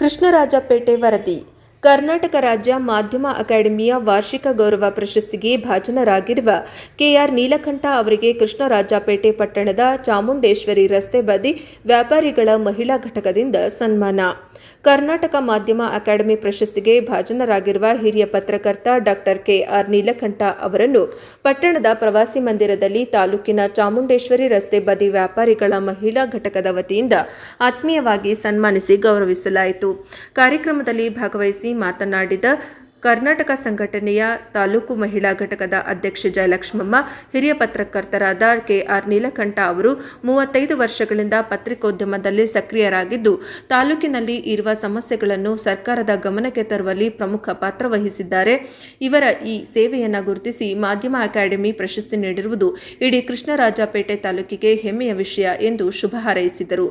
ಕೃಷ್ಣರಾಜಪೇಟೆ ವರದಿ. ಕರ್ನಾಟಕ ರಾಜ್ಯ ಮಾಧ್ಯಮ ಅಕಾಡೆಮಿಯ ವಾರ್ಷಿಕ ಗೌರವ ಪ್ರಶಸ್ತಿಗೆ ಭಾಜನರಾಗಿರುವ ಕೆಆರ್ ನೀಲಕಂಠ ಅವರಿಗೆ ಕೃಷ್ಣರಾಜಪೇಟೆ ಪಟ್ಟಣದ ಚಾಮುಂಡೇಶ್ವರಿ ರಸ್ತೆ ಬದಿ ವ್ಯಾಪಾರಿಗಳ ಮಹಿಳಾ ಘಟಕದಿಂದ ಸನ್ಮಾನ. ಕರ್ನಾಟಕ ಮಾಧ್ಯಮ ಅಕಾಡೆಮಿ ಪ್ರಶಸ್ತಿಗೆ ಭಾಜನರಾಗಿರುವ ಹಿರಿಯ ಪತ್ರಕರ್ತ ಡಾಕ್ಟರ್ ಕೆಆರ್ ನೀಲಕಂಠ ಅವರನ್ನು ಪಟ್ಟಣದ ಪ್ರವಾಸಿ ಮಂದಿರದಲ್ಲಿ ತಾಲೂಕಿನ ಚಾಮುಂಡೇಶ್ವರಿ ರಸ್ತೆ ಬದಿ ವ್ಯಾಪಾರಿಗಳ ಮಹಿಳಾ ಘಟಕದ ವತಿಯಿಂದ ಆತ್ಮೀಯವಾಗಿ ಸನ್ಮಾನಿಸಿ ಗೌರವಿಸಲಾಯಿತು. ಕಾರ್ಯಕ್ರಮದಲ್ಲಿ ಭಾಗವಹಿಸಿ ಮಾತನಾಡಿದ ಕರ್ನಾಟಕ ಸಂಘಟನೆಯ ತಾಲೂಕು ಮಹಿಳಾ ಘಟಕದ ಅಧ್ಯಕ್ಷೆ ಜಯಲಕ್ಷ್ಮಮ್ಮ, ಹಿರಿಯ ಪತ್ರಕರ್ತರಾದ ಕೆಆರ್ ನೀಲಕಂಠ ಅವರು ಮೂವತ್ತೈದು ವರ್ಷಗಳಿಂದ ಪತ್ರಿಕೋದ್ಯಮದಲ್ಲಿ ಸಕ್ರಿಯರಾಗಿದ್ದು, ತಾಲೂಕಿನಲ್ಲಿ ಇರುವ ಸಮಸ್ಯೆಗಳನ್ನು ಸರ್ಕಾರದ ಗಮನಕ್ಕೆ ತರುವಲ್ಲಿ ಪ್ರಮುಖ ಪಾತ್ರ ವಹಿಸಿದ್ದಾರೆ. ಇವರ ಈ ಸೇವೆಯನ್ನು ಗುರುತಿಸಿ ಮಾಧ್ಯಮ ಅಕಾಡೆಮಿ ಪ್ರಶಸ್ತಿ ನೀಡಿರುವುದು ಇಡೀ ಕೃಷ್ಣರಾಜಪೇಟೆ ತಾಲೂಕಿಗೆ ಹೆಮ್ಮೆಯ ವಿಷಯ ಎಂದು ಶುಭ ಹಾರೈಸಿದರು.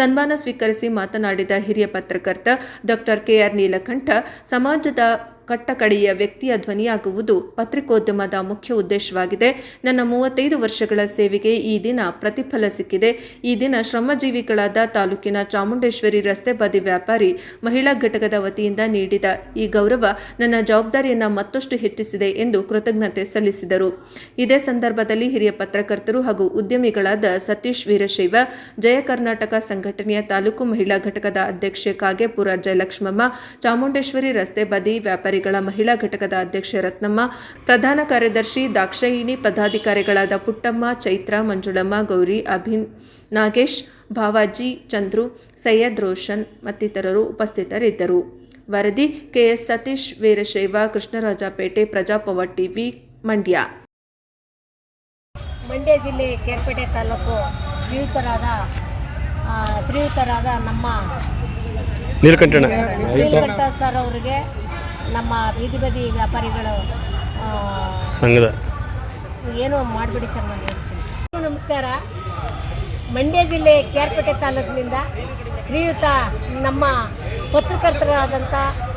ಸನ್ಮಾನ ಸ್ವೀಕರಿಸಿ ಮಾತನಾಡಿದ ಹಿರಿಯ ಪತ್ರಕರ್ತ ಡಾಕ್ಟರ್ ಕೆಆರ್ ನೀಲಕಂಠ, ಸಮಾಜದ ಕಟ್ಟಕಡೆಯ ವ್ಯಕ್ತಿಯ ಧ್ವನಿಯಾಗುವುದು ಪತ್ರಿಕೋದ್ಯಮದ ಮುಖ್ಯ ಉದ್ದೇಶವಾಗಿದೆ. ನನ್ನ ಮೂವತ್ತೈದು ವರ್ಷಗಳ ಸೇವೆಗೆ ಈ ದಿನ ಪ್ರತಿಫಲ ಸಿಕ್ಕಿದೆ. ಈ ದಿನ ಶ್ರಮಜೀವಿಗಳಾದ ತಾಲೂಕಿನ ಚಾಮುಂಡೇಶ್ವರಿ ರಸ್ತೆ ಬದಿ ವ್ಯಾಪಾರಿ ಮಹಿಳಾ ಘಟಕದ ವತಿಯಿಂದ ನೀಡಿದ ಈ ಗೌರವ ನನ್ನ ಜವಾಬ್ದಾರಿಯನ್ನು ಮತ್ತಷ್ಟು ಹೆಚ್ಚಿಸಿದೆ ಎಂದು ಕೃತಜ್ಞತೆ ಸಲ್ಲಿಸಿದರು. ಇದೇ ಸಂದರ್ಭದಲ್ಲಿ ಹಿರಿಯ ಪತ್ರಕರ್ತರು ಹಾಗೂ ಉದ್ಯಮಿಗಳಾದ ಸತೀಶ್ ವೀರಶೈವ, ಜಯ ಕರ್ನಾಟಕ ಸಂಘಟನೆಯ ತಾಲೂಕು ಮಹಿಳಾ ಘಟಕದ ಅಧ್ಯಕ್ಷೆ ಕಾಗೆಪುರ ಜಯಲಕ್ಷ್ಮಮ್ಮ, ಚಾಮುಂಡೇಶ್ವರಿ ರಸ್ತೆ ಬದಿ ವ್ಯಾಪಾರಿಗಳ ಮಹಿಳಾ ಘಟಕದ ಅಧ್ಯಕ್ಷೆ ರತ್ನಮ್ಮ ಪ್ರಧಾನ ಕಾರ್ಯದರ್ಶಿ ದಾಕ್ಷಾಯಿಣಿ ಪದಾಧಿಕಾರಿಗಳಾದ ಪುಟ್ಟಮ್ಮ ಚೈತ್ರ ಮಂಜುಳಮ್ಮ ಗೌರಿ ಅಭಿನ್ ನಾಗೇಶ್ ಭಾವಾಜಿ ಚಂದ್ರು ಸೈಯದ್ ರೋಷನ್ ಮತ್ತಿತರರು ಉಪಸ್ಥಿತರಿದ್ದರು. ವರದಿ ಕೆಎಸ್ ಸತೀಶ್ ವೀರಶೈವ ಕೃಷ್ಣರಾಜಪೇಟೆ ಪ್ರಜಾಪವ ಟಿವಿ ಮಂಡ್ಯ. ಮಂಡ್ಯ ಜಿಲ್ಲೆ ಕೇರ್ಪೇಟೆ ತಾಲೂಕು ಶ್ರೀಯುತರಾದ ಶ್ರೀಯುತರಾದ ನಮ್ಮ ನೀಲಕಂಠ ಸರ್ ಅವರಿಗೆ ನಮ್ಮ ಬೀದಿ ಬದಿ ವ್ಯಾಪಾರಿಗಳು ಸಂಘದ. ಏನು ಮಾಡಿಬಿಡಿ ಸರ್ ನಾನು ಹೇಳ್ತೀನಿ. ನಮಸ್ಕಾರ. ಮಂಡ್ಯ ಜಿಲ್ಲೆ ಕೇರ್ಪೇಟೆ ತಾಲೂಕಿನಿಂದ ಶ್ರೀಯುತ ನಮ್ಮ ಪತ್ರಕರ್ತರಾದಂಥ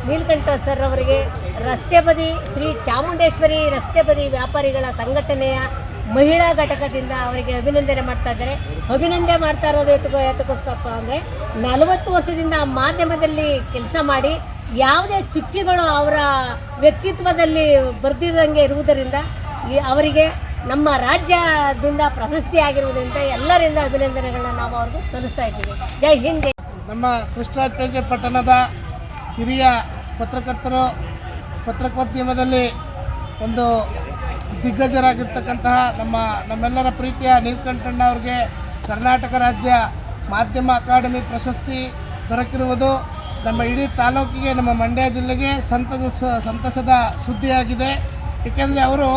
ನೀಲಕಂಠ ಸರ್ ಅವರಿಗೆ ರಸ್ತೆ ಬದಿ ಶ್ರೀ ಚಾಮುಂಡೇಶ್ವರಿ ರಸ್ತೆ ಬದಿ ವ್ಯಾಪಾರಿಗಳ ಸಂಘಟನೆಯ ಮಹಿಳಾ ಘಟಕದಿಂದ ಅವರಿಗೆ ಅಭಿನಂದನೆ ಮಾಡ್ತಾ ಇದ್ದಾರೆ. ಅಭಿನಂದನೆ ಮಾಡ್ತಾ ಇರೋದು ಎತ್ತಕೋ ಎತ್ತಕ್ಕೋಸ್ಕರಪ್ಪ ಅಂದರೆ ನಲವತ್ತು ವರ್ಷದಿಂದ ಮಾಧ್ಯಮದಲ್ಲಿ ಕೆಲಸ ಮಾಡಿ ಯಾವುದೇ ಚುಕ್ಕಿಗಳು ಅವರ ವ್ಯಕ್ತಿತ್ವದಲ್ಲಿ ಬರ್ದಿರಂಗೆ ಇರುವುದರಿಂದ ಅವರಿಗೆ ನಮ್ಮ ರಾಜ್ಯದಿಂದ ಪ್ರಶಸ್ತಿ ಆಗಿರುವುದರಿಂದ ಎಲ್ಲರಿಂದ ಅಭಿನಂದನೆಗಳನ್ನ ನಾವು ಅವ್ರಿಗೆ ಸಲ್ಲಿಸ್ತಾ ಇದ್ದೀವಿ. ಜೈ ಹಿಂದ್ ನಮ್ಮ ಕೃಷ್ಣರಾಜಪೇಟೆ ಪಟ್ಟಣದ ಹಿರಿಯ ಪತ್ರಕರ್ತರು ಪತ್ರಕೋದ್ಯಮದಲ್ಲಿ ಒಂದು ದಿಗ್ಗಜರಾಗಿರ್ತಕ್ಕಂತಹ ನಮ್ಮ ನಮ್ಮೆಲ್ಲರ ಪ್ರೀತಿಯ ನೀಲ್ಕಂಠಣ್ಣ ಅವ್ರಿಗೆ ಕರ್ನಾಟಕ ರಾಜ್ಯ ಮಾಧ್ಯಮ ಅಕಾಡೆಮಿ ಪ್ರಶಸ್ತಿ ದೊರಕಿರುವುದು. ನಮ್ಮ ಇಡೀ ತಾಲೂಕಿಗೆ, ನಮ್ಮ ಮಂಡ್ಯ ಜಿಲ್ಲೆಗೆ ಸಂತದ ಸಂತಸದ ಸುದ್ದಿಯಾಗಿದೆ. ಏಕೆಂದರೆ ಅವರು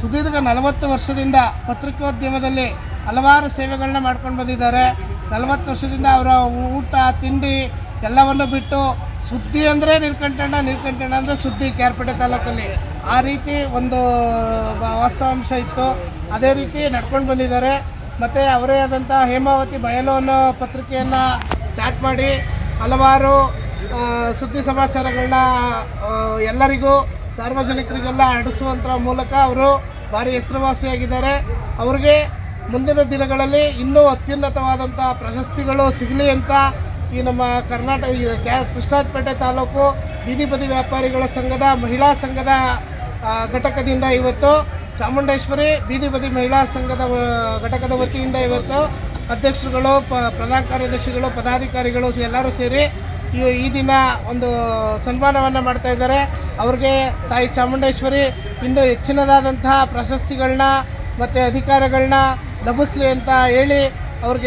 ಸುದೀರ್ಘ ನಲವತ್ತು ವರ್ಷದಿಂದ ಪತ್ರಿಕೋದ್ಯಮದಲ್ಲಿ ಹಲವಾರು ಸೇವೆಗಳನ್ನ ಮಾಡ್ಕೊಂಡು ಬಂದಿದ್ದಾರೆ. ನಲವತ್ತು ವರ್ಷದಿಂದ ಅವರ ಊಟ, ತಿಂಡಿ ಎಲ್ಲವನ್ನು ಬಿಟ್ಟು ಸುದ್ದಿ ಅಂದರೆ ನೀಲ್ಕಂಠಣ್ಣ ನೀಲ್ಕಂಠಣ್ಣ ಅಂದರೆ ಸುದ್ದಿ ಕ್ಯಾರ್ಪೇಟೆ ತಾಲೂಕಲ್ಲಿ. ಆ ರೀತಿ ಒಂದು ವಾಸ್ತವಾಂಶ ಇತ್ತು. ಅದೇ ರೀತಿ ನಡ್ಕೊಂಡು ಬಂದಿದ್ದಾರೆ. ಮತ್ತು ಅವರೇ ಆದಂಥ ಹೇಮಾವತಿ ಬಯಲು ಅನ್ನೋ ಪತ್ರಿಕೆಯನ್ನು ಸ್ಟಾರ್ಟ್ ಮಾಡಿ ಹಲವಾರು ಸುದ್ದಿ ಸಮಾಚಾರಗಳನ್ನ ಎಲ್ಲರಿಗೂ, ಸಾರ್ವಜನಿಕರಿಗೆಲ್ಲ ಹರಡಿಸುವಂಥ ಮೂಲಕ ಅವರು ಭಾರಿ ಹೆಸರುವಾಸಿಯಾಗಿದ್ದಾರೆ. ಅವ್ರಿಗೆ ಮುಂದಿನ ದಿನಗಳಲ್ಲಿ ಇನ್ನೂ ಅತ್ಯುನ್ನತವಾದಂಥ ಪ್ರಶಸ್ತಿಗಳು ಸಿಗಲಿ ಅಂತ ಈ ನಮ್ಮ ಕರ್ನಾಟಕ ಕ್ಯಾ ಕೃಷ್ಣರಾಜಪೇಟೆ ತಾಲೂಕು ಬೀದಿ ಬದಿ ವ್ಯಾಪಾರಿಗಳ ಸಂಘದ, ಮಹಿಳಾ ಸಂಘದ ಘಟಕದಿಂದ ಇವತ್ತು ಚಾಮುಂಡೇಶ್ವರಿ ಬೀದಿ ಬದಿ ಮಹಿಳಾ ಸಂಘದ ಘಟಕದ ವತಿಯಿಂದ ಇವತ್ತು ಅಧ್ಯಕ್ಷರುಗಳು ಪ್ರಧಾನ ಕಾರ್ಯದರ್ಶಿಗಳು, ಪದಾಧಿಕಾರಿಗಳು ಎಲ್ಲರೂ ಸೇರಿ ಈ ದಿನ ಒಂದು ಸನ್ಮಾನವನ್ನು ಮಾಡ್ತಾ ಇದ್ದಾರೆ. ಅವ್ರಿಗೆ ತಾಯಿ ಚಾಮುಂಡೇಶ್ವರಿ ಇನ್ನೂ ಹೆಚ್ಚಿನದಾದಂತಹ ಪ್ರಶಸ್ತಿಗಳನ್ನ ಮತ್ತು ಅಧಿಕಾರಗಳನ್ನ ಲಭಿಸಲಿ ಅಂತ ಹೇಳಿ ಅವ್ರಿಗೆ